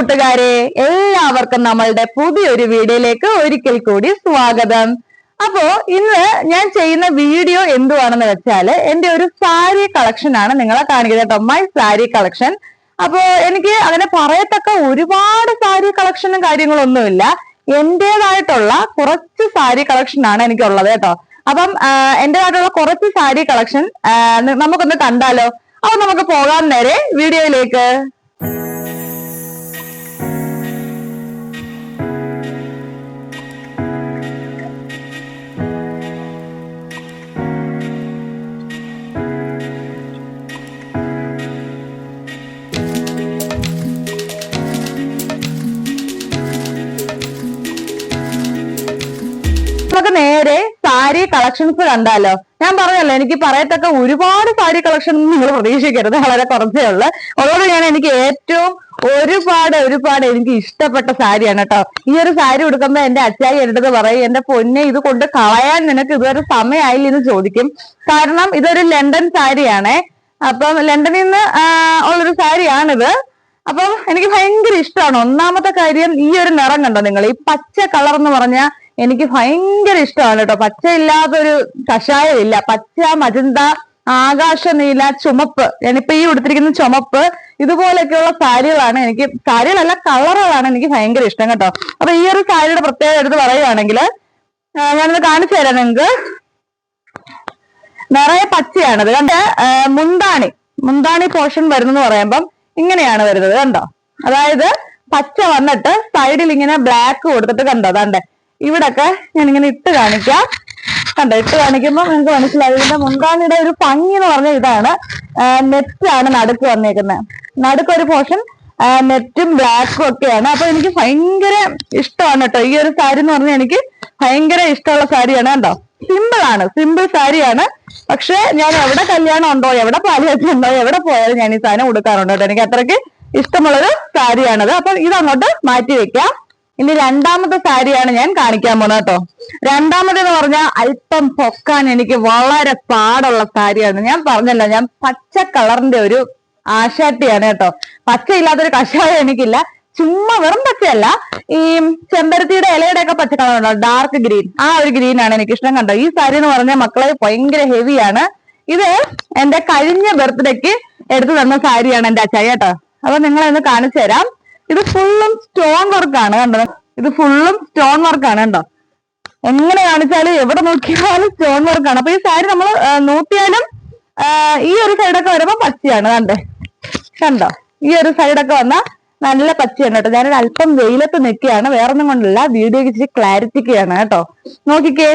കൂട്ടുകാരെ എല്ലാവർക്കും നമ്മളുടെ പുതിയൊരു വീഡിയോയിലേക്ക് ഒരിക്കൽ കൂടി സ്വാഗതം. അപ്പോ ഇന്ന് ഞാൻ ചെയ്യുന്ന വീഡിയോ എന്തുവാണെന്ന് വെച്ചാൽ എന്റെ ഒരു സാരി കളക്ഷൻ ആണ് നിങ്ങളെ കാണിക്കുന്നത് കേട്ടോ മൈ സാരി കളക്ഷൻ അപ്പോ എനിക്ക് അങ്ങനെ പറയത്തക്ക ഒരുപാട് സാരി കളക്ഷനും കാര്യങ്ങളൊന്നുമില്ല. എന്റേതായിട്ടുള്ള കുറച്ച് സാരി കളക്ഷൻ ആണ് എനിക്കുള്ളത് കേട്ടോ. അപ്പം എന്റേതായിട്ടുള്ള കുറച്ച് സാരി കളക്ഷൻ നമുക്കൊന്ന് കണ്ടാലോ? അപ്പൊ നമുക്ക് പോകാൻ നേരെ വീഡിയോയിലേക്ക്. സാരി കളക്ഷൻസ് കണ്ടാലോ? ഞാൻ പറഞ്ഞല്ലോ എനിക്ക് പറയത്തക്ക ഒരുപാട് സാരി കളക്ഷൻ നിങ്ങൾ പ്രതീക്ഷിക്കരുത്. വളരെ കുറച്ചേ ഉള്ളൂ. ഉള്ളത് ഞാൻ എനിക്ക് ഏറ്റവും ഒരുപാട് ഒരുപാട് എനിക്ക് ഇഷ്ടപ്പെട്ട സാരിയാണ് കേട്ടോ. ഈ ഒരു സാരി ഉടുക്കുമ്പോ എന്റെ അച്ചായി എന്റെ അടുത്ത് പറയും എന്റെ പൊന്നെ ഇത് കൊണ്ട് കളയാൻ നിനക്ക് ഇതുവരെ സമയമായില്ല? എന്ന് ചോദിക്കും. കാരണം ഇതൊരു ലണ്ടൻ സാരിയാണേ. അപ്പം ലണ്ടനിൽ നിന്ന് ഉള്ളൊരു സാരിയാണിത്. അപ്പം എനിക്ക് ഭയങ്കര ഇഷ്ടമാണ്. ഒന്നാമത്തെ കാര്യം ഈ ഒരു നിറം കണ്ടോ നിങ്ങൾ? ഈ പച്ച കളർ എന്ന് പറഞ്ഞാൽ എനിക്ക് ഭയങ്കര ഇഷ്ടമാണ് കേട്ടോ. പച്ച ഇല്ലാത്തൊരു കഷായം ഇല്ല. പച്ച മജന്ത ആകാശ നീല ചുമപ്പ്. ഞാനിപ്പോ ഈ ഉടുത്തിരിക്കുന്ന ചുമപ്പ് ഇതുപോലെയൊക്കെയുള്ള സാരികളാണ് എനിക്ക് സാരികളല്ല കളറുകളാണ് എനിക്ക് ഭയങ്കര ഇഷ്ടം കേട്ടോ. അപ്പൊ ഈ ഒരു സാരിയുടെ പ്രത്യേകത എടുത്ത് പറയുകയാണെങ്കിൽ ഞാനത് കാണിച്ചു തരാം നിങ്ങൾക്ക്. നിറയെ പച്ചയാണത്. കണ്ട്? മുന്താണി. മുന്താണി പോർഷൻ വരുന്നെന്ന് പറയുമ്പം ഇങ്ങനെയാണ് വരുന്നത്. കണ്ടോ? അതായത് പച്ച വന്നിട്ട് സൈഡിൽ ഇങ്ങനെ ബ്ലാക്ക് കൊടുത്തിട്ട് കണ്ടോ? അതാണ്ട്. ഇവിടൊക്കെ ഞാൻ ഇങ്ങനെ ഇട്ട് കാണിക്കാം. കണ്ടോ ഇട്ട് കാണിക്കുമ്പോൾ നിങ്ങൾക്ക് മനസ്സിലായി ഇതിന്റെ മുന്താണിയുടെ ഒരു ഭംഗി എന്ന് പറഞ്ഞ ഇതാണ് നെറ്റാണ് നടുക്ക് വന്നേക്കുന്നത് നടുക്ക് ഒരു പോർഷൻ നെറ്റും ബ്ലാക്കും ഒക്കെയാണ്. അപ്പൊ എനിക്ക് ഭയങ്കര ഇഷ്ടമാണ് കേട്ടോ. ഈ ഒരു സാരി എന്ന് പറഞ്ഞാൽ എനിക്ക് ഭയങ്കര ഇഷ്ടമുള്ള സാരിയാണ് കണ്ടോ? സിമ്പിൾ ആണ്. സിമ്പിൾ സാരിയാണ് പക്ഷെ ഞാൻ എവിടെ കല്യാണം ഉണ്ടോ എവിടെ പാലുകാച്ചി ഉണ്ടോ എവിടെ പോയാലും ഞാൻ ഈ സാധനം കൊടുക്കാറുണ്ട് കേട്ടോ. എനിക്ക് അത്രയ്ക്ക് ഇഷ്ടമുള്ളൊരു സാരിയാണത് അപ്പൊ ഇതങ്ങോട്ട് മാറ്റി വെക്കാം. ഇനി രണ്ടാമത്തെ സാരിയാണ് ഞാൻ കാണിക്കാൻ പോകുന്നത് കേട്ടോ. രണ്ടാമത് എന്ന് പറഞ്ഞാൽ അല്പം പൊക്കാൻ എനിക്ക് വളരെ പാടുള്ള സാരിയാണ്. ഞാൻ പറഞ്ഞല്ലോ ഞാൻ പച്ച കളറിന്റെ ഒരു ആശാട്ടിയാണ് കേട്ടോ. പച്ച ഇല്ലാത്തൊരു കഷായം എനിക്കില്ല. ചുമ്മാ വെറും പച്ചയല്ല. ഈ ചെമ്പരത്തിയുടെ ഇലയുടെ ഒക്കെ പച്ച കളർ ഉണ്ടോ ഡാർക്ക് ഗ്രീൻ ആ ഒരു ഗ്രീൻ ആണ് എനിക്ക് ഇഷ്ടം കണ്ടോ. ഈ സാരി എന്ന് പറഞ്ഞാൽ മക്കളെ ഭയങ്കര ഹെവിയാണ് ഇത് എന്റെ കഴിഞ്ഞ ബർത്ത്ഡേക്ക് എടുത്തു തന്ന സാരിയാണ് എന്റെ അച്ചായി കേട്ടോ. അപ്പൊ നിങ്ങളെ ഒന്ന് കാണിച്ചു തരാം ഇത് ഫുള്ളും സ്റ്റോൺ വർക്കാണ് കണ്ടോ? ഇത് ഫുള്ളും സ്റ്റോൺ വർക്കാണ് കണ്ടോ? എങ്ങനെ കാണിച്ചാലും എവിടെ നോക്കിയാലും സ്റ്റോൺ വർക്കാണ് അപ്പൊ ഈ സാരി നമ്മൾ നോക്കിയാലും ഈ ഒരു സൈഡൊക്കെ വരുമ്പോ പച്ചയാണ് കണ്ടേ? കണ്ടോ? ഈ ഒരു സൈഡൊക്കെ വന്ന നല്ല പച്ചയാണ് കേട്ടോ. ഞാനൊരു അല്പം വെയിലത്ത് നിൽക്കുകയാണ്. വേറെ ഒന്നും കൊണ്ടല്ല വീഡിയോക്ക് ഇച്ചിരി ക്ലാരിറ്റിക്കാണ് കേട്ടോ. നോക്കിക്കേ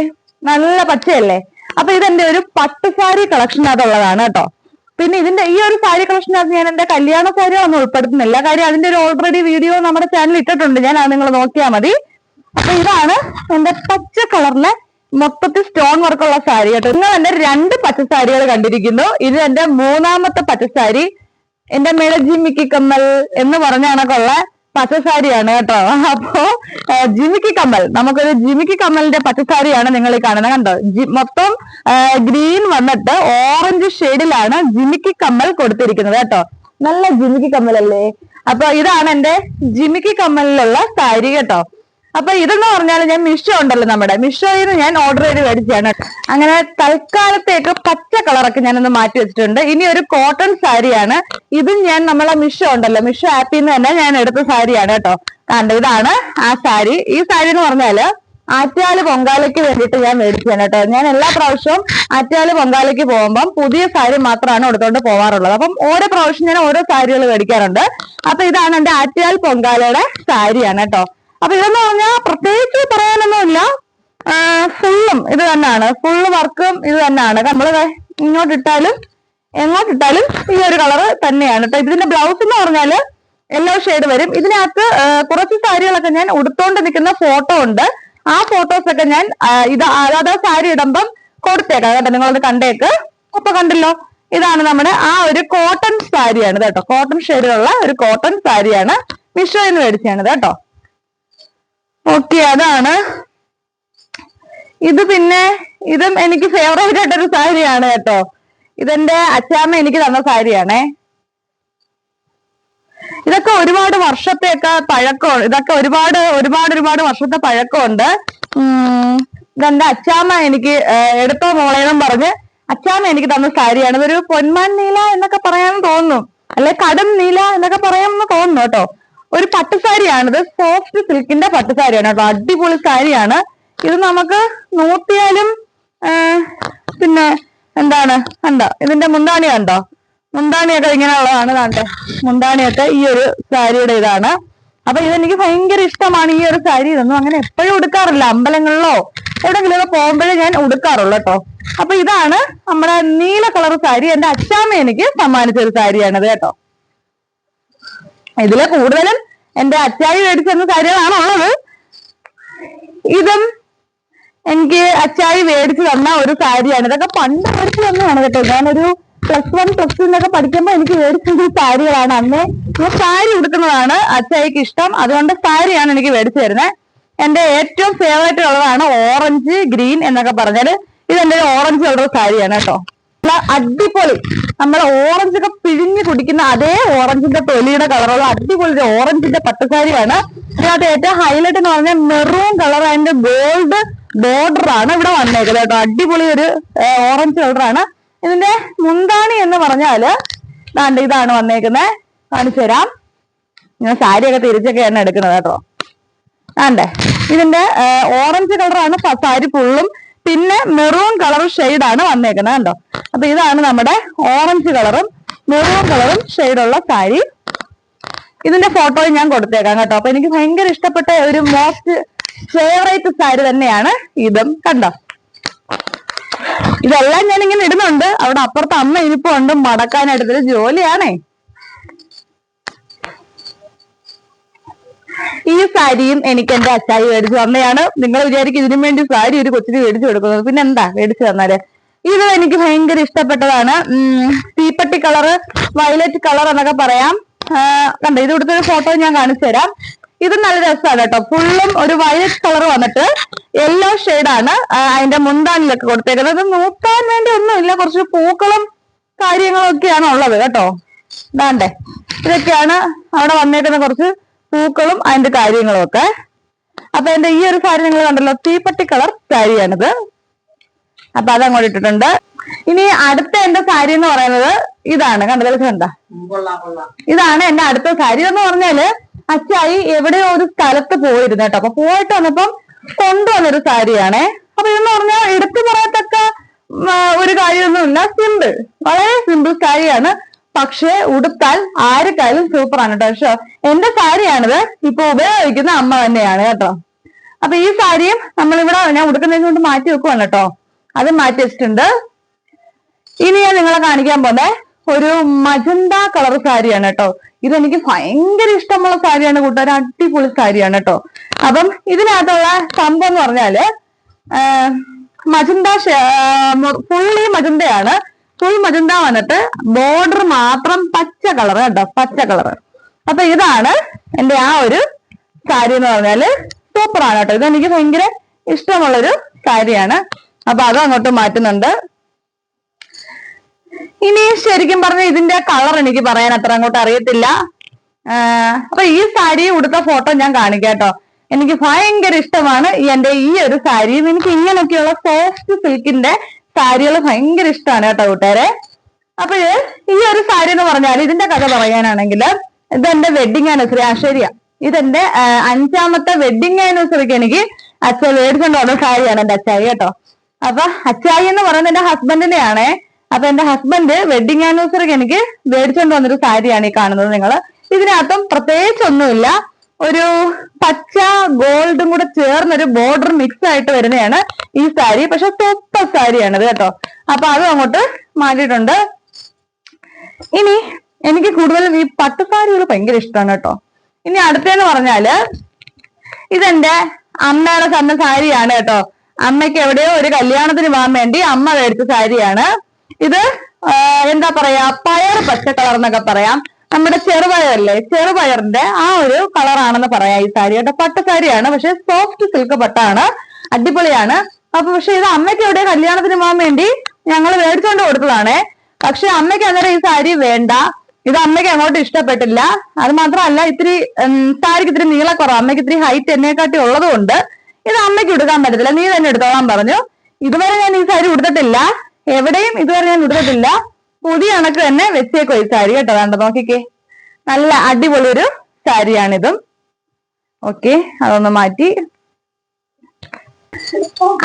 നല്ല പച്ചയല്ലേ? അപ്പൊ ഇതെന്റെ ഒരു പട്ടുസാരി സാരി കളക്ഷനകത്തുള്ളതാണ് കേട്ടോ. പിന്നെ ഇതിന്റെ ഈ ഒരു സാരി കളക്ഷനകത്ത് ഞാൻ എന്റെ കല്യാണ സാരികളൊന്നും ഉൾപ്പെടുത്തുന്നില്ല കാര്യം അതിന്റെ ഒരു ഓൾറെഡി വീഡിയോ നമ്മുടെ ചാനൽ ഇട്ടിട്ടുണ്ട്. ഞാൻ അത് നിങ്ങൾ നോക്കിയാൽ മതി. അപ്പൊ ഇതാണ് എന്റെ പച്ച കളറിലെ മൊത്തത്തിൽ സ്റ്റോൺ വർക്കുള്ള സാരി കേട്ടോ. നിങ്ങൾ എന്റെ രണ്ട് പച്ച സാരികൾ കണ്ടിരിക്കുന്നു. ഇത് എന്റെ മൂന്നാമത്തെ പച്ച സാരി. എന്റെ മേലെ ജിമിക്കി കമ്മൽ എന്ന് പറഞ്ഞ കണക്കുള്ള പച്ചസാരിയാണ് കേട്ടോ. അപ്പോ ജിമിക്കി കമ്മൽ. നമുക്കൊരു ജിമിക്കി കമ്മലിന്റെ പച്ചസാരിയാണ് നിങ്ങൾ ഈ കാണുന്നത്. കണ്ടോ? മൊത്തം ഗ്രീൻ വന്നിട്ട് ഓറഞ്ച് ഷെയ്ഡിലാണ് ജിമിക്കി കമ്മൽ കൊടുത്തിരിക്കുന്നത് കേട്ടോ. നല്ല ജിമിക്കി കമ്മലല്ലേ? അപ്പൊ ഇതാണ് എന്റെ ജിമിക്കി കമ്മലിലുള്ള സാരി കേട്ടോ. അപ്പൊ ഇതെന്ന് പറഞ്ഞാൽ ഞാൻ മിഷോ ഉണ്ടല്ലോ നമ്മുടെ. മിഷോയിൽ നിന്ന് ഞാൻ ഓർഡർ ചെയ്ത് മേടിച്ചാണ് അങ്ങനെ തൽക്കാലത്തേക്ക് പച്ച കളറൊക്കെ ഞാനൊന്ന് മാറ്റി വെച്ചിട്ടുണ്ട്. ഇനി ഒരു കോട്ടൺ സാരിയാണ്. ഇതും ഞാൻ നമ്മളെ മിഷോ ഉണ്ടല്ലോ. മിഷോ ആപ്പിൽ നിന്ന് തന്നെ ഞാൻ എടുത്ത സാരിയാണ് കേട്ടോ. കണ്ടു ഇതാണ് ആ സാരി. ഈ സാരി എന്ന് പറഞ്ഞാൽ ആറ്റാൽ പൊങ്കാലയ്ക്ക് വേണ്ടിയിട്ട് ഞാൻ മേടിച്ചാണ് കേട്ടോ. ഞാൻ എല്ലാ പ്രാവശ്യവും ആറ്റാൽ പൊങ്കാലയ്ക്ക് പോകുമ്പം പുതിയ സാരി മാത്രമാണ് എടുത്തോണ്ട് പോവാറുള്ളത്. അപ്പം ഓരോ പ്രാവശ്യം ഞാൻ ഓരോ സാരികൾ മേടിക്കാറുണ്ട്. അപ്പൊ ഇതാണ് എന്റെ ആറ്റാൽ പൊങ്കാലയുടെ സാരിയാണ് കേട്ടോ. അപ്പൊ ഇതെന്ന് പറഞ്ഞാൽ പ്രത്യേകിച്ച് പറയാനൊന്നുമില്ല. ഫുള്ളും ഇത് തന്നെയാണ്. ഫുള്ള് വർക്കും ഇത് തന്നെയാണ്. നമ്മൾ ഇങ്ങോട്ടിട്ടാലും എങ്ങോട്ടിട്ടാലും ഈ ഒരു കളറ് തന്നെയാണ് കേട്ടോ. ഇതിന്റെ ബ്ലൗസ് എന്ന് പറഞ്ഞാൽ യെല്ലോ ഷെയ്ഡ് വരും. ഇതിനകത്ത് കുറച്ച് സാരികളൊക്കെ ഞാൻ ഉടുത്തോണ്ട് നിൽക്കുന്ന ഫോട്ടോ ഉണ്ട്. ആ ഫോട്ടോസ് ഒക്കെ ഞാൻ ഇത് അതാത് സാരി ഇടുമ്പം കൊടുത്തേക്കാം കേട്ടോ. നിങ്ങളത് കണ്ടേക്ക്. അപ്പൊ കണ്ടല്ലോ ഇതാണ് നമ്മുടെ ആ ഒരു കോട്ടൺ സാരിയാണ് കേട്ടോ. കോട്ടൺ ഷെയ്ഡിലുള്ള ഒരു കോട്ടൺ സാരിയാണ് മിഷോയിൽ നിന്ന് മേടിച്ചാണ് കേട്ടോ. ഓക്കെ അതാണ്. ഇത് പിന്നെ ഇതും എനിക്ക് ഫേവറേറ്റ് ആയിട്ടൊരു സാരിയാണ് കേട്ടോ. ഇതെന്റെ അച്ചാമ്മ എനിക്ക് തന്ന സാരിയാണേ. ഇതൊക്കെ ഒരുപാട് വർഷത്തെയൊക്കെ പഴക്കം ഇതൊക്കെ ഒരുപാട് ഒരുപാട് ഒരുപാട് വർഷത്തെ പഴക്കമുണ്ട്. ഇതെന്റെ അച്ചാമ്മ എനിക്ക് എടുത്തോ മോളേന്നും പറഞ്ഞ് അച്ചാമ്മ എനിക്ക് തന്ന സാരിയാണ്. ഇതൊരു പൊന്മാൻ നീല എന്നൊക്കെ പറയാൻ തോന്നുന്നു അല്ലെ കടും നീല എന്നൊക്കെ പറയാമെന്ന് തോന്നുന്നു കേട്ടോ. ഒരു പട്ടുസാരിയാണിത്. സോഫ്റ്റ് സിൽക്കിന്റെ പട്ടുസാരിയാണ് കേട്ടോ. അടിപൊളി സാരിയാണ്. ഇത് നമുക്ക് നോക്കിയാലും പിന്നെ എന്താണ്? കണ്ടോ? ഇതിന്റെ മുന്താണി കണ്ടോ? മുന്താണിയൊക്കെ ഇങ്ങനെയുള്ളതാണ് കണ്ടോ? മുന്താണിയൊക്കെ ഈ ഒരു സാരിയുടെ ഇതാണ്. അപ്പൊ ഇതെനിക്ക് ഭയങ്കര ഇഷ്ടമാണ് ഈ ഒരു സാരി. ഇതൊന്നും അങ്ങനെ എപ്പോഴും ഉടുക്കാറില്ല. അമ്പലങ്ങളിലോ എവിടെങ്കിലും പോകുമ്പോഴേ ഞാൻ ഉടുക്കാറുള്ളൂ കേട്ടോ. അപ്പൊ ഇതാണ് നമ്മുടെ നീല കളർ സാരി. എന്റെ അച്ചാമ്മ എനിക്ക് സമ്മാനിച്ച ഒരു സാരിയാണിത് കേട്ടോ. ഇതിൽ കൂടുതലും എന്റെ അച്ചായി മേടിച്ചെന്ന സാരികളാണ് ഉള്ളത് ഇതും എനിക്ക് അച്ചായി മേടിച്ചു തന്ന ഒരു സാരിയാണ്. ഇതൊക്കെ പണ്ട് മേടിച്ചു തന്നെയാണ് കേട്ടോ. ഞാനൊരു പ്ലസ് വൺ പ്ലസ് ടു എന്നൊക്കെ പഠിക്കുമ്പോൾ എനിക്ക് മേടിച്ചു തന്ന സാരികളാണ്. അന്ന് ഞാൻ സാരി ഉടുക്കുന്നതാണ് അച്ചായിക്ക് ഇഷ്ടം. അതുകൊണ്ട് സാരിയാണ് എനിക്ക് മേടിച്ചു തരുന്നത് എന്റെ ഏറ്റവും ഫേവറേറ്റ് ഉള്ളതാണ് ഓറഞ്ച് ഗ്രീൻ എന്നൊക്കെ പറഞ്ഞാൽ ഇത് എന്റെ ഓറഞ്ച് കളർ സാരിയാണ് കേട്ടോ. അടിപൊളി. നമ്മൾ ഓറഞ്ച് ഒക്കെ പിഴിഞ്ഞ് കുടിക്കുന്ന അതേ ഓറഞ്ചിന്റെ തൊലിയുടെ കളറുള്ള അടിപൊളി ഓറഞ്ചിന്റെ പട്ടുസാരിയാണ്. ഇതിനകത്ത് ഏറ്റവും ഹൈലൈറ്റ് എന്ന് പറഞ്ഞാൽ മെറൂൺ കളർ അതിന്റെ ഗോൾഡ് ബോർഡർ ആണ് ഇവിടെ വന്നേക്കുന്നത് കേട്ടോ. അടിപൊളി ഒരു ഓറഞ്ച് കളറാണ് ഇതിന്റെ മുന്താണി എന്ന് പറഞ്ഞാൽ ദാണ്ട് ഇതാണ് വന്നേക്കുന്നത്. കാണിച്ചു തരാം. ഞാൻ സാരിയൊക്കെ തിരിച്ചൊക്കെയാണ് എടുക്കുന്നത് കേട്ടോ. ആണ്ടേ ഇതിന്റെ ഓറഞ്ച് കളറാണ് സാരി ഫുള്ളും പിന്നെ മെറൂൺ കളർ ആണ് വന്നേക്കുന്നത് കണ്ടോ? അപ്പൊ ഇതാണ് നമ്മുടെ ഓറഞ്ച് കളറും മെറൂൺ കളറും ഷെയ്ഡുള്ള സാരി. ഇതിന്റെ ഫോട്ടോയും ഞാൻ കൊടുത്തേക്കാം കേട്ടോ. അപ്പൊ എനിക്ക് ഭയങ്കര ഇഷ്ടപ്പെട്ട ഒരു മോസ്റ്റ് ഫേവറേറ്റ് സാരി തന്നെയാണ് ഇതും കണ്ടോ? ഇതെല്ലാം ഞാൻ ഇങ്ങനെ ഇടുന്നുണ്ട്. അവിടെ അപ്പുറത്ത് അമ്മ ഇരിപ്പുണ്ട് മടക്കാനായിട്ട് ജോലിയാണേ. ഈ സാരിയും എനിക്ക് എന്റെ അച്ചായി മേടിച്ചു തന്നെയാണ്. നിങ്ങൾ വിചാരിക്കും ഇതിനു വേണ്ടി സാരി ഒരു കൊച്ചിന് മേടിച്ചു കൊടുക്കുന്നത്. പിന്നെ എന്താ മേടിച്ചു തന്നാൽ? ഇത് എനിക്ക് ഭയങ്കര ഇഷ്ടപ്പെട്ടതാണ്. തീപ്പട്ടി കളറ് വയലറ്റ് കളർ എന്നൊക്കെ പറയാം. കണ്ട ഇത് ഇവിടുത്തെ ഫോട്ടോ ഞാൻ കാണിച്ചു തരാം. ഇത് നല്ല രസമാണ് കേട്ടോ. ഫുള്ളും ഒരു വയലറ്റ് കളർ വന്നിട്ട് യെല്ലോ ആണ്. അതിന്റെ മുന്താണിലൊക്കെ കൊടുത്തേക്കുന്നത്. നോക്കാൻ വേണ്ടി ഒന്നുമില്ല. കുറച്ച് പൂക്കളും കാര്യങ്ങളും ഒക്കെയാണ് ഉള്ളത് കേട്ടോ. വേണ്ടേ ഇതൊക്കെയാണ് അവിടെ വന്നേക്കുന്ന കുറച്ച് പൂക്കളും അതിന്റെ കാര്യങ്ങളും ഒക്കെ. അപ്പൊ എന്റെ ഈ ഒരു സാരി നിങ്ങൾ കണ്ടല്ലോ. തീപ്പട്ടി കളർ സാരിയാണിത്. അപ്പൊ അത് അങ്ങോട്ട് ഇട്ടിട്ടുണ്ട്. ഇനി അടുത്ത എന്റെ സാരി എന്ന് പറയുന്നത് ഇതാണ്. കണ്ടല്ലോ ഇത് കണ്ട? ഇതാണ് എന്റെ അടുത്ത സാരി. എന്ന് പറഞ്ഞാൽ അച്ചായി എവിടെയോ ഒരു സ്ഥലത്ത് പോയിരുന്നു കേട്ടോ. അപ്പൊ പോയിട്ട് വന്നപ്പം കൊണ്ടുവന്നൊരു സാരിയാണേ. അപ്പൊ ഇതെന്ന് പറഞ്ഞാൽ എടുത്തു പറയത്തക്ക ഒരു കാര്യമൊന്നുമില്ല. സിമ്പിൾ വളരെ സിമ്പിൾ സാരിയാണ്. പക്ഷെ ഉടുത്താൽ ആർക്കായാലും സൂപ്പറാണ് കേട്ടോ. പക്ഷെ എന്റെ സാരിയാണിത് ഇപ്പൊ ഉപയോഗിക്കുന്ന അമ്മ തന്നെയാണ് കേട്ടോ. അപ്പൊ ഈ സാരിയും നമ്മളിവിടെ ഞാൻ ഉടുക്കുന്നതിന് കൊണ്ട് മാറ്റി വെക്കുവാണ് കേട്ടോ. അത് മാറ്റി വെച്ചിട്ടുണ്ട്. ഇനി ഞാൻ നിങ്ങളെ കാണിക്കാൻ പോന്നെ ഒരു മജന്ത കളർ സാരിയാണ് കേട്ടോ. ഇതെനിക്ക് ഭയങ്കര ഇഷ്ടമുള്ള സാരിയാണ് കൂട്ടുകാർ അടിപൊളി സാരിയാണ് കേട്ടോ. അപ്പം ഇതിനകത്തുള്ള സംഭവം എന്ന് പറഞ്ഞാൽ മജന്ത ഫുള്ളി മജന്തയാണ്. ഫുൾ മജന്ത വന്നിട്ട് ബോർഡർ മാത്രം പച്ച കളർ കേട്ടോ. പച്ച കളർ അപ്പൊ ഇതാണ് എന്റെ ആ ഒരു സാരി എന്ന് പറഞ്ഞാൽ സൂപ്പറാണ് കേട്ടോ. ഇതെനിക്ക് ഭയങ്കര ഇഷ്ടമുള്ളൊരു സാരിയാണ്. അപ്പൊ അത് അങ്ങോട്ട് മാറ്റുന്നുണ്ട്. ഇനി ശരിക്കും പറഞ്ഞ ഇതിന്റെ കളർ എനിക്ക് പറയാൻ അത്ര അങ്ങോട്ട് അറിയത്തില്ല. അപ്പൊ ഈ സാരി ഉടുത്ത ഫോട്ടോ ഞാൻ കാണിക്കാം കേട്ടോ. എനിക്ക് ഭയങ്കര ഇഷ്ടമാണ് എന്റെ ഈ ഒരു സാരിയും. എനിക്ക് ഇങ്ങനെയൊക്കെയുള്ള സോഫ്റ്റ് സിൽക്കിന്റെ സാരികൾ ഭയങ്കര ഇഷ്ടമാണ് കേട്ടോ കൂട്ടുകാരെ. അപ്പൊ ഈ ഒരു സാരി എന്ന് പറഞ്ഞാൽ ഇതിന്റെ കഥ പറയാനാണെങ്കിൽ ഇതെന്റെ വെഡിങ് ആനിവേഴ്സറി ശരിയാ. ഇതെന്റെ അഞ്ചാമത്തെ വെഡിങ് ആനിവേഴ്സറിക്ക് എനിക്ക് അച്ഛൻ മേടിച്ചുകൊണ്ട് വന്ന സാരിയാണ് എന്റെ അച്ചായി കേട്ടോ. അപ്പൊ അച്ചായി എന്ന് പറയുന്നത് എന്റെ ഹസ്ബൻഡിന്റെ ആണേ അപ്പൊ എന്റെ ഹസ്ബൻഡ് വെഡിങ് ആനിവേഴ്സറിക്ക് എനിക്ക് മേടിച്ചോണ്ട് വന്നൊരു സാരിയാണ് ഈ കാണുന്നത് നിങ്ങൾ ഇതിനകത്തും പ്രത്യേകിച്ച് ഒന്നുമില്ല ഒരു പച്ച ഗോൾഡും കൂടെ ചേർന്നൊരു ബോർഡർ മിക്സ് ആയിട്ട് വരുന്നതാണ് ഈ സാരി. പക്ഷെ സൂപ്പർ സാരിയാണ് കേട്ടോ. അപ്പൊ അതും അങ്ങോട്ട് മാറ്റിയിട്ടുണ്ട്. ഇനി എനിക്ക് കൂടുതലും ഈ പട്ടുസാരികൾ ഭയങ്കര ഇഷ്ടമാണ് കേട്ടോ. ഇനി അടുത്തേന്ന് പറഞ്ഞാൽ ഇതെന്റെ അമ്മയുടെ തന്ന സാരിയാണ് കേട്ടോ. അമ്മയ്ക്ക് എവിടെയോ ഒരു കല്യാണത്തിന് പോകാൻ വേണ്ടി അമ്മ മേടിച്ച സാരിയാണ്. ഇത് എന്താ പറയാ പയർ പച്ച കളർ എന്നൊക്കെ പറയാം. നമ്മുടെ ചെറുപയറല്ലേ ചെറുപയറിന്റെ ആ ഒരു കളറാണെന്ന് പറയാം ഈ സാരി. കേട്ടോ പട്ട സാരിയാണ് പക്ഷെ സോഫ്റ്റ് സിൽക്ക് പട്ടാണ് അടിപൊളിയാണ്. അപ്പൊ പക്ഷെ ഇത് അമ്മയ്ക്ക് എവിടെ കല്യാണത്തിന് പോകാൻ വേണ്ടി ഞങ്ങൾ മേടിച്ചോണ്ട് കൊടുത്തതാണേ. പക്ഷെ അമ്മയ്ക്ക് അന്നേരം ഈ സാരി വേണ്ട. ഇത് അമ്മയ്ക്ക് അങ്ങോട്ട് ഇഷ്ടപ്പെട്ടില്ല. അത് മാത്രമല്ല ഇത്തിരി സാരിക്ക് ഇത്തിരി നീളക്കുറവ്. അമ്മയ്ക്ക് ഇത്തിരി ഹൈറ്റ് എന്നെക്കാട്ടി ഉള്ളത് കൊണ്ട് ഇത് അമ്മയ്ക്ക് ഉടുക്കാൻ പറ്റത്തില്ല. നീ തന്നെ എടുത്തോളാൻ പറഞ്ഞു. ഇതുവരെ ഞാൻ ഈ സാരി ഉടുത്തിട്ടില്ല. എവിടെയും ഇതുവരെ ഞാൻ ഉടുത്തിട്ടില്ല. പുതിയ കണക്ക് തന്നെ വെച്ചേക്കോ ഈ സാരി കേട്ടോ. വേണ്ട നോക്കിക്കേ. നല്ല അടിപൊളി ഒരു സാരിയാണിതും. ഓക്കെ അതൊന്ന് മാറ്റി.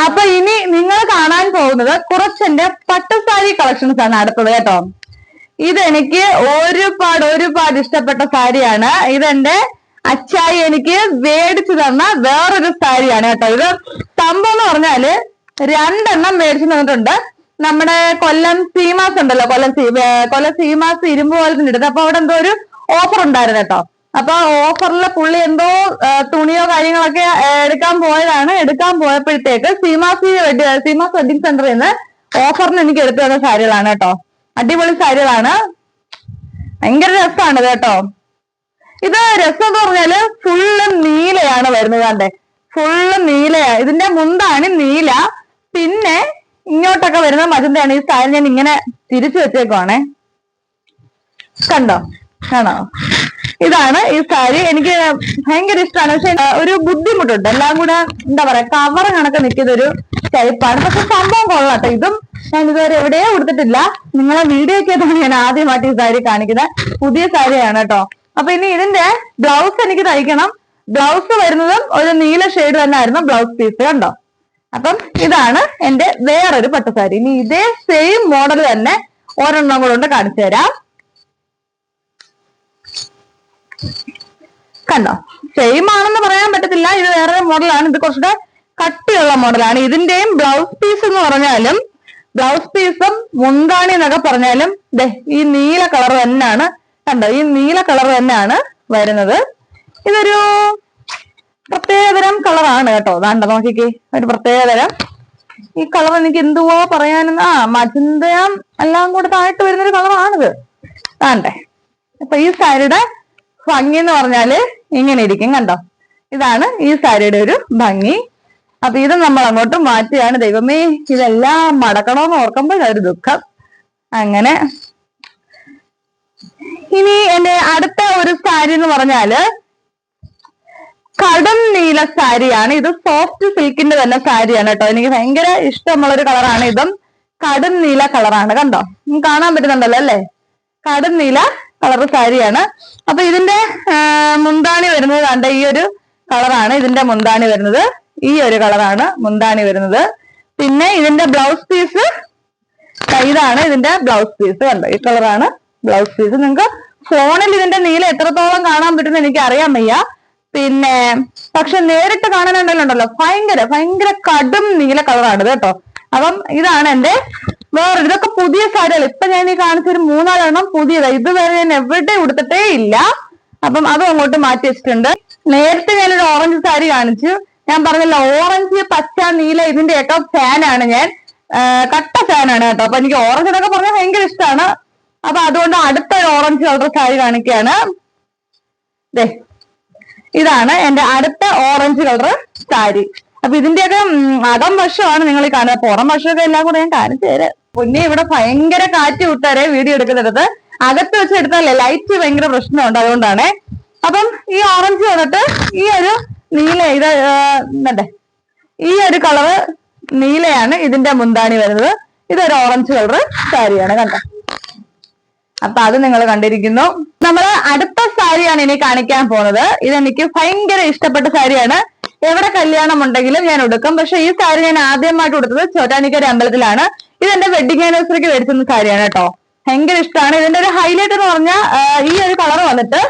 അപ്പൊ ഇനി നിങ്ങൾ കാണാൻ പോകുന്നത് കുറച്ചെന്റെ പട്ടുസാരി കളക്ഷൻസ് ആണ് അടുത്തത് കേട്ടോ. ഇതെനിക്ക് ഒരുപാട് ഒരുപാട് ഇഷ്ടപ്പെട്ട സാരിയാണ്. ഇതെന്റെ അച്ചായി എനിക്ക് മേടിച്ചു തന്ന വേറൊരു സാരിയാണ് കേട്ടോ. ഇത് സംഭവം എന്ന് പറഞ്ഞാൽ രണ്ടെണ്ണം മേടിച്ചു തന്നിട്ടുണ്ട്. നമ്മുടെ കൊല്ലം സീമാസ് ഉണ്ടല്ലോ കൊല്ലം സീ കൊല്ലം സീമാസ് ഇരുമ്പ് പോലെ എടുത്ത് അപ്പൊ അവിടെ എന്തോ ഒരു ഓഫർ ഉണ്ടായിരുന്നു കേട്ടോ. അപ്പൊ ഓഫറിൽ പുള്ളി എന്തോ തുണിയോ കാര്യങ്ങളൊക്കെ എടുക്കാൻ പോയതാണ്. എടുക്കാൻ പോയപ്പോഴത്തേക്ക് സീമാസ് സീമാസ് വെഡിങ് സെന്ററിൽ നിന്ന് ഓഫറിന് എനിക്ക് എടുത്തു തന്ന സാരികളാണ് കേട്ടോ. അടിപൊളി സാരികളാണ്. ഭയങ്കര രസമാണ് കേട്ടോ. ഇത് രസം എന്ന് പറഞ്ഞാൽ ഫുള്ള് നീലയാണ് വരുന്നത് കണ്ടേ. ഫുള്ള് നീലയാ. ഇതിന്റെ മുന്താണ് നീല. പിന്നെ ഇങ്ങോട്ടൊക്കെ വരുന്ന മജന്തയാണ് ഈ സാരി ഞാൻ ഇങ്ങനെ തിരിച്ചു വെച്ചേക്കുവാണേ. കണ്ടോ? ആണോ? ഇതാണ് ഈ സാരി എനിക്ക് ഭയങ്കര ഇഷ്ടമാണ് പക്ഷെ ഒരു ബുദ്ധിമുട്ടുണ്ട്. എല്ലാം കൂടെ എന്താ പറയാ കവർ കണക്ക് നിൽക്കുന്ന ഒരു ടൈപ്പാണ് പക്ഷെ സംഭവം കൊള്ളാട്ടോ. ഇതും ഞാൻ ഇതുവരെ എവിടെയോ കൊടുത്തിട്ടില്ല നിങ്ങളെ വീഡിയോ ഒക്കെ ഞാൻ ആദ്യമായിട്ട് ഈ സാരി കാണിക്കുന്നത്. പുതിയ സാരിയാണ് കേട്ടോ. അപ്പൊ ഇനി ഇതിന്റെ ബ്ലൗസ് എനിക്ക് തയ്ക്കണം. ബ്ലൗസ് വരുന്നതും ഒരു നീല ഷെയ്ഡ് തന്നെ ആയിരുന്നു ബ്ലൗസ് പീസ് കണ്ടോ? അപ്പം ഇതാണ് എന്റെ വേറൊരു പട്ടുസാരി ഇനി ഇതേ സെയിം മോഡൽ തന്നെ ഒരെണ്ണം കൂടെ കാണിച്ചു തരാം. കണ്ടോ? സെയിം ആണെന്ന് പറയാൻ പറ്റത്തില്ല. ഇത് വേറൊരു മോഡലാണ് ഇത് കുറച്ചുകൂടെ കട്ടിയുള്ള മോഡലാണ് ഇതിന്റെയും ബ്ലൗസ് പീസ് എന്ന് പറഞ്ഞാലും ബ്ലൗസ് പീസും മുന്താണി എന്നൊക്കെ പറഞ്ഞാലും ഈ നീല കളർ തന്നെയാണ് കണ്ടോ ഈ നീല കളർ തന്നെയാണ് വരുന്നത്. ഇതൊരു പ്രത്യേകതരം കളറാണ് കേട്ടോ. ദാണ്ട നോക്കിക്കേ ഒരു പ്രത്യേകതരം. ഈ കളർ എനിക്ക് എന്തുവാ പറയാനെന്ന് ആ മജന്തയം എല്ലാം കൂടെ വരുന്ന വരുന്നൊരു കളറാണിത് ദാണ്ടേ അപ്പൊ ഈ സാരിയുടെ ഭംഗി എന്ന് പറഞ്ഞാൽ ഇങ്ങനെ ഇരിക്കും കണ്ടോ? ഇതാണ് ഈ സാരിയുടെ ഒരു ഭംഗി. അപ്പൊ ഇത് നമ്മൾ അങ്ങോട്ട് മാറ്റുകയാണ് ദൈവമേ ഇതെല്ലാം മടക്കണമെന്ന് ഓർക്കുമ്പോൾ ഒരു ദുഃഖം. അങ്ങനെ ഇനി എന്റെ അടുത്ത ഒരു സാരി എന്ന് പറഞ്ഞാൽ കടും നീല സാരിയാണ്. ഇത് സോഫ്റ്റ് സിൽക്കിന്റെ തന്നെ സാരിയാണ് കേട്ടോ. എനിക്ക് ഭയങ്കര ഇഷ്ടമുള്ള ഒരു കളറാണ് ഇതും. കടും നീല കളറാണ്. കണ്ടോ? കാണാൻ പറ്റുന്നുണ്ടല്ലോ അല്ലേ? കടും നീല കളർ സാരിയാണ്. അപ്പൊ ഇതിന്റെ മുന്താണി വരുന്നത് കണ്ട ഈ ഒരു കളറാണ്. ഇതിന്റെ മുന്താണി വരുന്നത്. ഈ ഒരു കളറാണ് മുന്താണി വരുന്നത്. പിന്നെ ഇതിന്റെ ബ്ലൗസ് പീസ് ഇതാണ് ഇതിന്റെ ബ്ലൗസ് പീസ് കണ്ടോ? ഈ കളറാണ്. ബ്ലൗസ് പീസ് നിങ്ങൾക്ക് ഫോണിൽ ഇതിന്റെ നീല എത്രത്തോളം കാണാൻ പറ്റുമെന്ന് എനിക്ക് അറിയാൻ വയ്യ. പിന്നെ പക്ഷെ നേരിട്ട് കാണാനുണ്ടല്ലോ. ഭയങ്കര ഭയങ്കര കടും നീല കളറാണ് ഇത് കേട്ടോ. അപ്പം ഇതാണ് എന്റെ വേറെ ഇതൊക്കെ പുതിയ സാരികൾ. ഇപ്പൊ ഞാൻ ഈ കാണിച്ചൊരു മൂന്നാലെണ്ണം പുതിയതാ. ഇതുവരെ ഞാൻ എവിടെ ഉടുത്തിട്ടേ ഇല്ല. അപ്പം അതും അങ്ങോട്ട് മാറ്റി വെച്ചിട്ടുണ്ട്. നേരത്തെ ഞാനൊരു ഓറഞ്ച് സാരി കാണിച്ചു. ഞാൻ പറഞ്ഞല്ലോ ഓറഞ്ച് പച്ച നീല ഇതിന്റെയൊക്കെ ഫാനാണ് ഞാൻ. കട്ട ഫാനാണ് കേട്ടോ. അപ്പൊ എനിക്ക് ഓറഞ്ച് എന്നൊക്കെ പറഞ്ഞാൽ ഭയങ്കര ഇഷ്ടമാണ്. അപ്പൊ അതുകൊണ്ട് അടുത്ത ഒരു ഓറഞ്ച് കളർ സാരി കാണിക്കുകയാണ്. ദേ ഇതാണ് എന്റെ അടുത്ത ഓറഞ്ച് കളർ സാരി. അപ്പൊ ഇതിന്റെയൊക്കെ അകം വശമാണ് നിങ്ങൾ ഈ കാണുന്നത്. പുറം വശമൊക്കെ എല്ലാം കൂടെ ഞാൻ കാണിച്ചു തരാം. പിന്നെ ഇവിടെ ഭയങ്കര കാറ്റ് വിട്ടാരെ വീഡിയോ എടുക്കുന്നിടത്ത്. അകത്ത് വെച്ച് എടുത്താലേ ലൈറ്റ് ഭയങ്കര പ്രശ്നമുണ്ട് അതുകൊണ്ടാണ്. അപ്പം ഈ ഓറഞ്ച് വന്നിട്ട് ഈ ഒരു നീല ഇത് എന്നല്ലേ ഈ ഒരു കളറ് നീലയാണ് ഇതിന്റെ മുന്താണി വരുന്നത്. ഇതൊരു ഓറഞ്ച് കളറ് സാരിയാണ് കണ്ടോ? അപ്പൊ അത് നിങ്ങൾ കണ്ടിരിക്കുന്നു. നമ്മൾ അടുത്ത സാരിയാണ് ഇനി കാണിക്കാൻ പോകുന്നത് ഇതെനിക്ക് ഭയങ്കര ഇഷ്ടപ്പെട്ട സാരിയാണ്. എവിടെ കല്യാണം ഉണ്ടെങ്കിലും ഞാൻ ഉടുക്കും. പക്ഷെ ഈ സാരി ഞാൻ ആദ്യമായിട്ട് ഉടുത്തത് ചോറ്റാനിക്കര അമ്പലത്തിലാണ്. ഇത് എന്റെ വെഡിങ് ആനിവേഴ്സറിക്ക് മേടിച്ചിരുന്ന സാരിയാണ് കേട്ടോ. ഭയങ്കര ഇഷ്ടമാണ്. ഇതിന്റെ ഒരു ഹൈലൈറ്റ് എന്ന് പറഞ്ഞാൽ ഈ ഒരു കളർ വന്നിട്ട്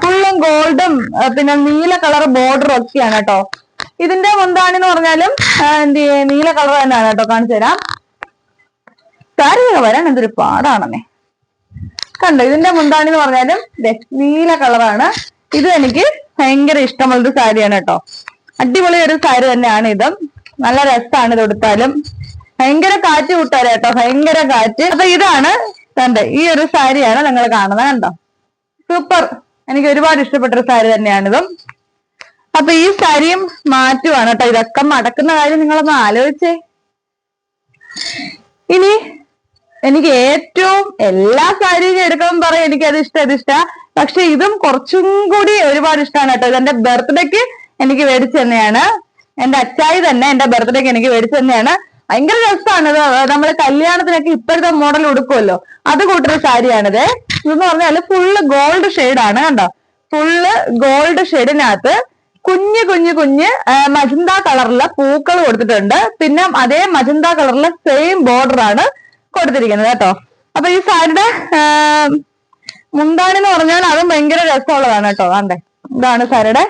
ഫുള്ളും ഗോൾഡും പിന്നെ നീല കളർ ബോർഡറും ഒക്കെയാണ് കേട്ടോ. ഇതിന്റെ മുന്താണെന്ന് പറഞ്ഞാലും എന്ത് നീല കളർ തന്നെയാണ് കേട്ടോ കാണിച്ചു തരാം സാരി വരാൻ എന്തൊരു പാടാണെന്നേ. കണ്ടോ ഇതിന്റെ മുന്താണി എന്ന് പറഞ്ഞാലും നീല കളറാണ്. ഇത് എനിക്ക് ഭയങ്കര ഇഷ്ടമുള്ളൊരു സാരിയാണ് കേട്ടോ. അടിപൊളി ഒരു സാരി തന്നെയാണ് ഇത്. നല്ല രസമാണ് ഇത് ഉടുത്താലും. ഭയങ്കര കാറ്റ് കൂട്ടാല കേട്ടോ ഭയങ്കര കാറ്റ്. അപ്പൊ ഇതാണ് കണ്ടേ ഈ ഒരു സാരിയാണ് നിങ്ങൾ കാണുന്നത് കണ്ടോ? സൂപ്പർ. എനിക്ക് ഒരുപാട് ഇഷ്ടപ്പെട്ടൊരു സാരി തന്നെയാണിതും അപ്പൊ ഈ സാരിയും മാറ്റുവാണ് കേട്ടോ. ഇതൊക്കെ മടക്കുന്ന കാര്യം നിങ്ങളൊന്ന് ആലോചിച്ചേ. ഇനി എനിക്ക് ഏറ്റവും എല്ലാ സാരിയും എടുക്കാൻ പറയും എനിക്ക് അത് ഇഷ്ടം അത് ഇഷ്ട. പക്ഷെ ഇതും കുറച്ചും കൂടി ഒരുപാട് ഇഷ്ടമാണ് കേട്ടോ. എന്റെ ബർത്ത്ഡേക്ക് എനിക്ക് മേടിച്ചു തന്നെയാണ്. എന്റെ അച്ചായി തന്നെ എന്റെ ബർത്ത്ഡേക്ക് എനിക്ക് മേടിച്ചു തന്നെയാണ്. ഭയങ്കര രസമാണ് ഇത്. നമ്മൾ കല്യാണത്തിനൊക്കെ ഇപ്പോഴത്തെ മോഡൽ ഉടുക്കുമല്ലോ. അത് കൂട്ടൊരു സാരിയാണിത്. ഇതെന്ന് പറഞ്ഞാൽ ഫുള്ള് ഗോൾഡ് ആണ് കണ്ടോ? ഫുള്ള് ഗോൾഡ് ഷെയ്ഡിനകത്ത് കുഞ്ഞ് കുഞ്ഞ് കുഞ്ഞ് മജന്ത കളറിലെ പൂക്കൾ കൊടുത്തിട്ടുണ്ട്. പിന്നെ അതേ മജന്ത കളറിലെ സെയിം ബോർഡർ ആണ്. കൊടുത്തിരിക്കുന്നത് കേട്ടോ. അപ്പൊ ഈ സാരിയുടെ മുന്താണി എന്ന് പറഞ്ഞാൽ അതും ഭയങ്കര രസമുള്ളതാണ് കേട്ടോ. അതെ ഇതാണ് സാരിയുടെ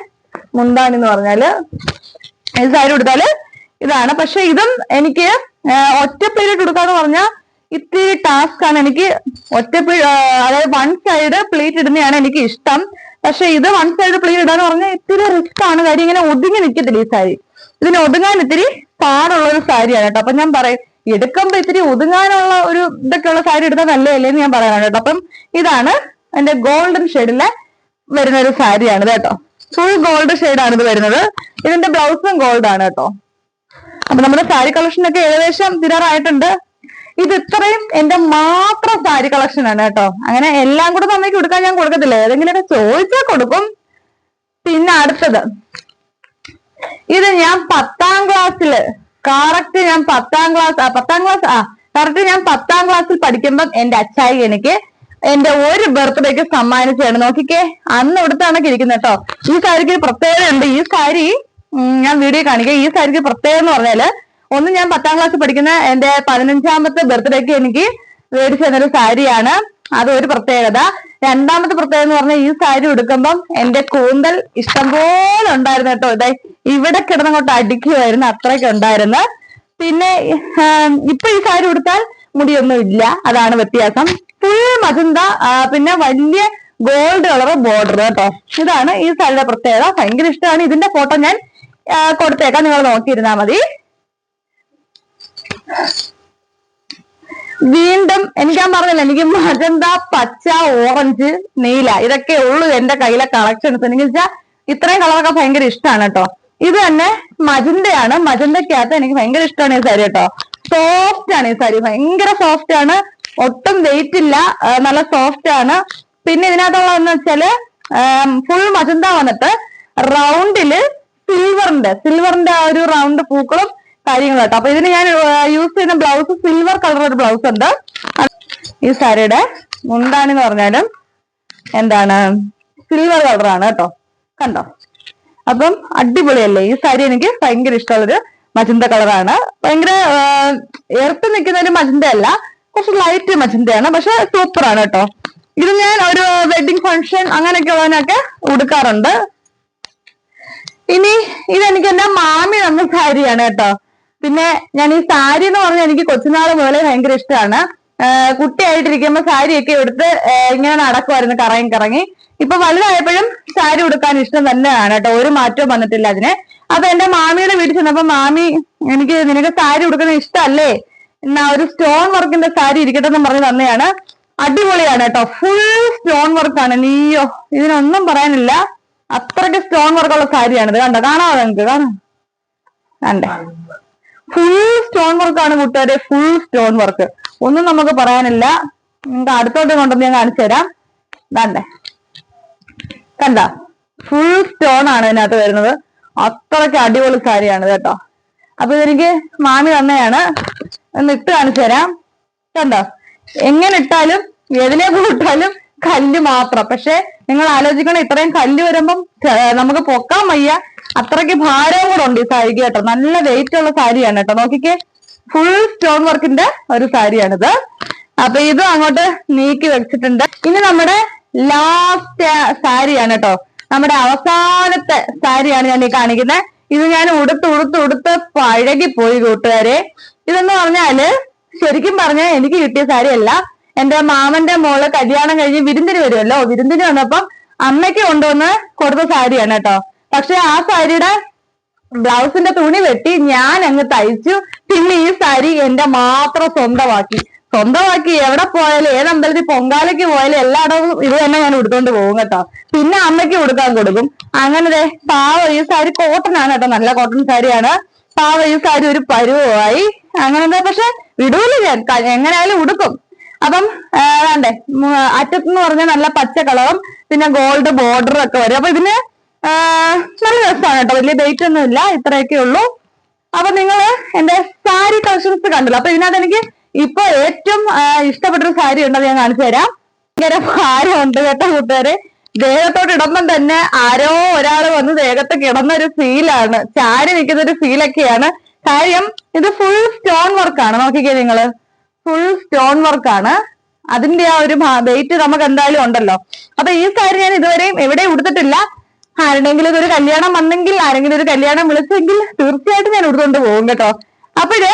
മുന്താണി എന്ന് പറഞ്ഞാൽ. ഈ സാരി കൊടുത്താൽ ഇതാണ്. പക്ഷെ ഇതും എനിക്ക് ഒറ്റ പ്ലേറ്റ് കൊടുക്കാന്ന് പറഞ്ഞാൽ ഇത്തിരി ടാസ്ക് ആണ്. എനിക്ക് ഒറ്റ അതായത് വൺ സൈഡ് പ്ലേറ്റ് ഇടുന്നതാണ് എനിക്ക് ഇഷ്ടം. പക്ഷെ ഇത് വൺ സൈഡ് പ്ലേറ്റ് ഇടാന്ന് പറഞ്ഞാൽ ഇത്തിരി റിസ്ക് ആണ്. കാര്യം ഇങ്ങനെ ഒതുങ്ങി നിൽക്കത്തില്ല ഈ സാരി. ഇതിന് ഒതുങ്ങാൻ ഇത്തിരി പാടുള്ള ഒരു സാരിയാണ് കേട്ടോ. അപ്പൊ ഞാൻ പറയും എടുക്കുമ്പോ ഇത്തിരി ഒതുങ്ങാനുള്ള ഒരു ഇതൊക്കെ ഉള്ള സാരി എടുത്താൽ നല്ലതല്ലേ എന്ന് ഞാൻ പറയാനാണ് കേട്ടോ. അപ്പം ഇതാണ് എന്റെ ഗോൾഡൻ ഷെയ്ഡിലെ വരുന്ന ഒരു സാരിയാണ് കേട്ടോ. ഫുൾ ഗോൾഡ് ഷെയ്ഡാണ് ഇത് വരുന്നത്. ഇതിന്റെ ബ്ലൗസും ഗോൾഡ് ആണ് കേട്ടോ. അപ്പൊ നമ്മുടെ സാരി കളക്ഷൻ ഒക്കെ ഏകദേശം തീരാറായിട്ടുണ്ട്. ഇത് ഇത്രയും എന്റെ മാത്രം സാരി കളക്ഷൻ ആണ് കേട്ടോ. അങ്ങനെ എല്ലാം കൂടെ നന്നേക്ക് കൊടുക്കാൻ ഞാൻ കൊടുക്കത്തില്ല. ഏതെങ്കിലുമൊക്കെ ചോദിച്ചാൽ കൊടുക്കും. പിന്നെ അടുത്തത്. ഇത് ഞാൻ പത്താം ക്ലാസ്സിൽ കറക്റ്റ് ഞാൻ പത്താം ക്ലാസ് ആ പത്താം ക്ലാസ് ആ കറക്റ്റ് ഞാൻ പത്താം ക്ലാസ്സിൽ പഠിക്കുമ്പം എന്റെ അച്ചായി എനിക്ക് എന്റെ ഒരു ബർത്ത്ഡേക്ക് സമ്മാനിച്ചാണ് നോക്കിക്കേ അന്ന് ഇവിടുത്തെ ഇരിക്കുന്നത് കേട്ടോ. ഈ സാരിക്ക് പ്രത്യേകത ഉണ്ട്. ഈ സാരി ഞാൻ വീഡിയോ കാണിക്കാം. ഈ സാരിക്ക് പ്രത്യേകത എന്ന് പറഞ്ഞാൽ ഒന്ന് ഞാൻ പത്താം ക്ലാസ്സിൽ പഠിക്കുന്ന എന്റെ പതിനഞ്ചാമത്തെ ബർത്ത്ഡേക്ക് എനിക്ക് മേടിച്ചു തന്നൊരു സാരിയാണ്. അത് ഒരു പ്രത്യേകത. രണ്ടാമത്തെ പ്രത്യേകത എന്ന് പറഞ്ഞാൽ ഈ സാരി ഉടുക്കുമ്പം എന്റെ കൂന്തൽ ഇഷ്ടംപോലെ ഉണ്ടായിരുന്നു കേട്ടോ. ഇതായി ഇവിടെ കിടന്നങ്ങോട്ട് അടിക്കുമായിരുന്നു അത്രയ്ക്ക് ഉണ്ടായിരുന്നു. പിന്നെ ഇപ്പൊ ഈ സാരി ഉടുത്താൽ മുടിയൊന്നും ഇല്ല. അതാണ് വ്യത്യാസം. ഫുൾ മജന്ത പിന്നെ വലിയ ഗോൾഡ് കളർ ബോർഡർ കേട്ടോ. ഇതാണ് ഈ സാരിയുടെ പ്രത്യേകത. ഭയങ്കര ഇഷ്ടമാണ്. ഇതിന്റെ ഫോട്ടോ ഞാൻ കൊടുത്തേക്കാം. നിങ്ങൾ നോക്കിയിരുന്നാ മതി. വീണ്ടും എനിക്ക് ഞാൻ പറഞ്ഞില്ല എനിക്ക് മജന്ത പച്ച ഓറഞ്ച് നീല ഇതൊക്കെ ഉള്ളൂ എന്റെ കയ്യിലെ കളക്ഷൻസ് എനിക്ക് വെച്ചാൽ ഇത്രയും കളറൊക്കെ ഭയങ്കര ഇഷ്ടമാണ് കേട്ടോ. ഇത് തന്നെ മജന്തയാണ്. മജന്തക്കകത്ത് എനിക്ക് ഭയങ്കര ഇഷ്ടമാണ് ഈ സാരി കേട്ടോ. സോഫ്റ്റ് ആണ് ഈ സാരി ഭയങ്കര സോഫ്റ്റ് ആണ്. ഒട്ടും വെയിറ്റ് ഇല്ല. നല്ല സോഫ്റ്റ് ആണ്. പിന്നെ ഇതിനകത്തുള്ളതെന്ന് വെച്ചാൽ ഫുൾ മജന്ത വന്നിട്ട് റൗണ്ടിൽ സിൽവറിന്റെ സിൽവറിന്റെ ആ ഒരു റൗണ്ട് പൂക്കളും കാര്യങ്ങളും കേട്ടോ അപ്പൊ ഇതിന് ഞാൻ യൂസ് ചെയ്യുന്ന ബ്ലൗസ് സിൽവർ കളർ ഒരു ബ്ലൗസ് ഉണ്ട്. ഈ സാരിയുടെ മുന്താണെന്ന് പറഞ്ഞാലും എന്താണ് സിൽവർ കളറാണ് കേട്ടോ. കണ്ടോ? അപ്പം അടിപൊളിയല്ലേ? ഈ സാരി എനിക്ക് ഭയങ്കര ഇഷ്ടമുള്ളൊരു മജന്ത കളറാണ് ഭയങ്കര എർത്ത് നിൽക്കുന്ന ഒരു മജന്ത അല്ല കുറച്ച് ലൈറ്റ് മജന്തയാണ് പക്ഷെ സൂപ്പറാണ് കേട്ടോ. ഇത് ഞാൻ ഒരു വെഡിങ് ഫംഗ്ഷൻ അങ്ങനെയൊക്കെ ഉള്ളതിനൊക്കെ ഉടുക്കാറുണ്ട്. ഇനി ഇതെനിക്ക് എന്റെ മാമി തന്ന സാരിയാണ് കേട്ടോ. പിന്നെ ഞാൻ ഈ സാരി എന്ന് പറഞ്ഞാൽ എനിക്ക് കൊച്ചുനാൾ മുതലേ ഭയങ്കര ഇഷ്ടമാണ് കുട്ടിയായിട്ടിരിക്കുമ്പോ സാരിയൊക്കെ എടുത്ത് ഇങ്ങനെ നടക്കുമായിരുന്നു കറങ്ങി കറങ്ങി. ഇപ്പൊ വലുതായപ്പോഴും സാരി ഉടുക്കാൻ ഇഷ്ടം തന്നെയാണ് കേട്ടോ. ഒരു മാറ്റവും വന്നിട്ടില്ല അതിന്. അപ്പൊ എന്റെ മാമിയുടെ വീട്ടിൽ ചെന്നപ്പോ മാമി എനിക്ക് നിനക്ക് സാരി ഉടുക്കുന്ന ഇഷ്ടമല്ലേ എന്നാ ഒരു സ്റ്റോൺ വർക്കിന്റെ സാരി ഇരിക്കട്ടെ എന്ന് പറഞ്ഞ് തന്നെയാണ്. അടിപൊളിയാണ് കേട്ടോ. ഫുൾ സ്റ്റോൺ വർക്കാണ്. നീയോ ഇതിനൊന്നും പറയാനില്ല. അത്രയ്ക്ക് സ്റ്റോൺ വർക്കുള്ള സാരിയാണിത്. കണ്ടോ? കാണാമോ നിങ്ങൾക്ക്? കാണാം. കണ്ടേ? ഫുൾ സ്റ്റോൺ വർക്കാണ് കൂട്ടുകാരെ ഫുൾ സ്റ്റോൺ വർക്ക് ഒന്നും നമുക്ക് പറയാനില്ല. നിങ്ങൾക്ക് അടുത്തോട്ട് കൊണ്ടുവന്ന് ഞാൻ കാണിച്ചു തരാം. ദാണ്ടേ കണ്ട? ഫുൾ സ്റ്റോൺ ആണ് ഇതിനകത്ത് വരുന്നത്. അത്രയ്ക്ക് അടിപൊളി സാരിയാണ് കേട്ടോ. അപ്പൊ ഇതെനിക്ക് മാമി തന്നെയാണ്. ഇട്ട് കാണിച്ചു തരാം. കണ്ടോ? എങ്ങനെ ഇട്ടാലും ഏതിനെ ഇട്ടാലും കല്ല് മാത്രം. പക്ഷെ നിങ്ങൾ ആലോചിക്കണം ഇത്രയും കല്ല് വരുമ്പം നമുക്ക് പൊക്കാൻ വയ്യ. അത്രയ്ക്ക് ഭാരവും കൂടെ ഉണ്ട് ഈ സാരിക്ക് കേട്ടോ. നല്ല വെയിറ്റ് ഉള്ള സാരിയാണ് കേട്ടോ. നോക്കിക്കേ ഫുൾ സ്റ്റോൺ വർക്കിന്റെ ഒരു സാരിയാണിത്. അപ്പൊ ഇതും അങ്ങോട്ട് നീക്കി വെച്ചിട്ടുണ്ട്. ഇനി നമ്മുടെ ലാസ്റ്റ് സാരിയാണ് കേട്ടോ. നമ്മുടെ അവസാനത്തെ സാരിയാണ് ഞാൻ ഈ കാണിക്കുന്നത് ഇത് ഞാൻ ഉടുത്ത് ഉടുത്ത് ഉടുത്ത് പഴകി പോയി കൂട്ടുകാരെ. ഇതെന്ന് പറഞ്ഞാൽ ശരിക്കും പറഞ്ഞാൽ എനിക്ക് കിട്ടിയ സാരിയല്ല. എന്റെ മാമന്റെ മോൾ കല്യാണം കഴിഞ്ഞ് വിരുന്നിന് വരുമല്ലോ വിരുന്നിന് വന്നപ്പം അമ്മയ്ക്ക് കൊണ്ടുവന്ന് കൊടുത്ത സാരിയാണ് കേട്ടോ. പക്ഷെ ആ സാരിയുടെ ബ്ലൗസിന്റെ തുണി വെട്ടി ഞാൻ അങ്ങ് തയ്ച്ചു. പിന്നെ ഈ സാരി എന്റെ മാത്രം സ്വന്തമാക്കി. സ്വന്തമാക്കി എവിടെ പോയാലും ഏത് അമ്പലത്തിൽ പൊങ്കാലയ്ക്ക് പോയാലും എല്ലായിടവും ഇത് തന്നെ ഞാൻ ഉടുത്തോണ്ട് പോകും കേട്ടോ. പിന്നെ അമ്മയ്ക്ക് കൊടുക്കാൻ കൊടുക്കും. അങ്ങനെ പാവ ഈ സാരി കോട്ടൺ ആണ് കേട്ടോ. നല്ല കോട്ടൺ സാരിയാണ്. പാവ ഈ സാരി ഒരു പരുവമായി. അങ്ങനെ എന്താ പക്ഷെ വിടൂല ഞാൻ. എങ്ങനെയായാലും ഉടുക്കും. അപ്പം വേണ്ടേ അറ്റത്ത് എന്ന് പറഞ്ഞ നല്ല പച്ച കളറും പിന്നെ ഗോൾഡ് ബോർഡറും ഒക്കെ വരും. അപ്പൊ ഇതിന് നല്ല രസമാണ് കേട്ടോ. വലിയ ഡേറ്റ് ഒന്നും ഇല്ല ഇത്രയൊക്കെ ഉള്ളൂ. അപ്പൊ നിങ്ങൾ എന്റെ സാരി കളക്ഷൻസ് കണ്ടല്ലോ. അപ്പൊ ഇതിനകത്ത് എനിക്ക് ഇപ്പൊ ഏറ്റവും ഇഷ്ടപ്പെട്ട ഇഷ്ടപ്പെട്ടൊരു സാരി ഉണ്ടത് ഞാൻ കാണിച്ചു തരാം. ഭയങ്കര ഉണ്ട് കേട്ടോ കൂട്ടുകാരെ. ദേഹത്തോട്ട് ഇടുമ്പം തന്നെ ആരോ ഒരാൾ വന്ന് ദേഹത്ത് കിടന്ന ഒരു ഫീലാണ് ചാരി നിൽക്കുന്ന ഒരു ഫീലൊക്കെയാണ് കാര്യം ഇത് ഫുൾ സ്റ്റോൺ വർക്കാണ് നോക്കിക്കേ നിങ്ങൾ. ഫുൾ സ്റ്റോൺ വർക്കാണ് അതിന്റെ ആ ഒരു വെയിറ്റ് നമുക്ക് എന്തായാലും ഉണ്ടല്ലോ. അപ്പൊ ഈ സാരി ഞാൻ ഇതുവരെയും എവിടെയും ഉടുത്തിട്ടില്ല. ആരുടെങ്കിലും ഒരു കല്യാണം വന്നെങ്കിൽ ആരെങ്കിലും ഒരു കല്യാണം വിളിച്ചെങ്കിൽ തീർച്ചയായിട്ടും ഞാൻ ഉടുത്തോണ്ട് പോകും കേട്ടോ. അപ്പോഴ്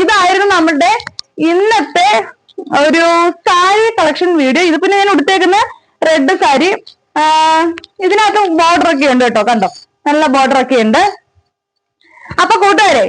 ഇതായിരുന്നു നമ്മുടെ ഇന്നത്തെ ഒരു സാരി കളക്ഷൻ വീഡിയോ. ഇത് പിന്നെ ഞാൻ ഉടുത്തേക്കുന്ന റെഡ് സാരി. ഇതിനകത്ത് ബോർഡർ ഒക്കെ ഉണ്ട് കേട്ടോ കണ്ടോ? നല്ല ബോർഡർ ഒക്കെ ഉണ്ട്. അപ്പൊ കൂട്ടുകാരെ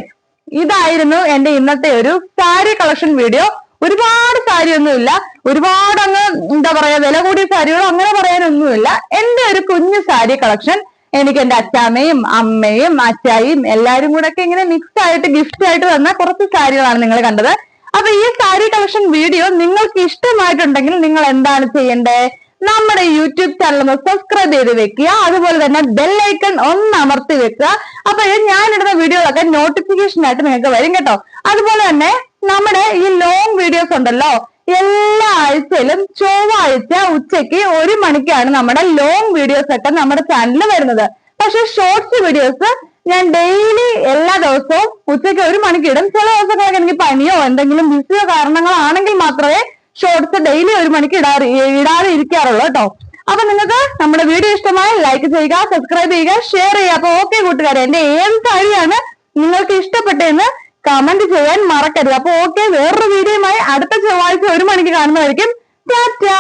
ഇതായിരുന്നു എന്റെ ഇന്നത്തെ ഒരു സാരി കളക്ഷൻ വീഡിയോ. ഒരുപാട് കാര്യമൊന്നുമില്ല ഒരുപാട് അങ്ങ് എന്താ പറയാ വില കൂടിയ സാരികൾ അങ്ങനെ പറയാനൊന്നുമില്ല. എന്റെ ഒരു കുഞ്ഞു സാരി കളക്ഷൻ എനിക്ക് എന്റെ അച്ചാമ്മയും അമ്മയും അച്ചായിയും എല്ലാരും കൂടെ ഒക്കെ ഇങ്ങനെ മിക്സ് ആയിട്ട് ഗിഫ്റ്റ് ആയിട്ട് തന്ന കുറച്ച് സാരികളാണ് നിങ്ങൾ കണ്ടത്. അപ്പൊ ഈ സാരി കളക്ഷൻ വീഡിയോ നിങ്ങൾക്ക് ഇഷ്ടമായിട്ടുണ്ടെങ്കിൽ നിങ്ങൾ എന്താണ് ചെയ്യേണ്ടത് നമ്മുടെ യൂട്യൂബ് ചാനൽ ഒന്ന് സബ്സ്ക്രൈബ് ചെയ്ത് വെക്കുക. അതുപോലെ തന്നെ ബെല്ലൈക്കൺ ഒന്ന് അമർത്തി വെക്കുക. അപ്പൊ ഞാനിടുന്ന വീഡിയോകളൊക്കെ നോട്ടിഫിക്കേഷൻ ആയിട്ട് നിങ്ങൾക്ക് വരും കേട്ടോ. അതുപോലെ തന്നെ നമ്മുടെ ഈ ലോങ് വീഡിയോസ് ഉണ്ടല്ലോ എല്ലാ ആഴ്ചയിലും ചൊവ്വാഴ്ച ഉച്ചയ്ക്ക് ഒരു മണിക്കാണ് നമ്മുടെ ലോങ് വീഡിയോസ് ഒക്കെ നമ്മുടെ ചാനലിൽ വരുന്നത്. പക്ഷെ ഷോർട്സ് വീഡിയോസ് ഞാൻ ഡെയിലി എല്ലാ ദിവസവും ഉച്ചയ്ക്ക് ഒരു മണിക്ക് ഇടും. ചില ദിവസങ്ങളൊക്കെ എനിക്ക് പനിയോ എന്തെങ്കിലും ബിസിയോ കാരണങ്ങളാണെങ്കിൽ മാത്രമേ ഷോർട്സ് ഡെയിലി ഒരു മണിക്ക് ഇടാറ് ഇടാതെ ഇരിക്കാറുള്ളൂ കേട്ടോ. അപ്പൊ നിങ്ങൾക്ക് നമ്മുടെ വീഡിയോ ഇഷ്ടമായ ലൈക്ക് ചെയ്യുക സബ്സ്ക്രൈബ് ചെയ്യുക ഷെയർ ചെയ്യുക. അപ്പൊ ഓക്കെ കൂട്ടുകാരെ എന്റെ ഏത് സാരിയാണ് നിങ്ങൾക്ക് ഇഷ്ടപ്പെട്ടതെന്ന് കമന്റ് ചെയ്യാൻ മറക്കരുത്. അപ്പൊ ഓക്കെ വേറൊരു വീഡിയോയുമായി അടുത്ത ചൊവ്വാഴ്ച ഒരു മണിക്ക് കാണുന്നതായിരിക്കും. ടാറ്റാ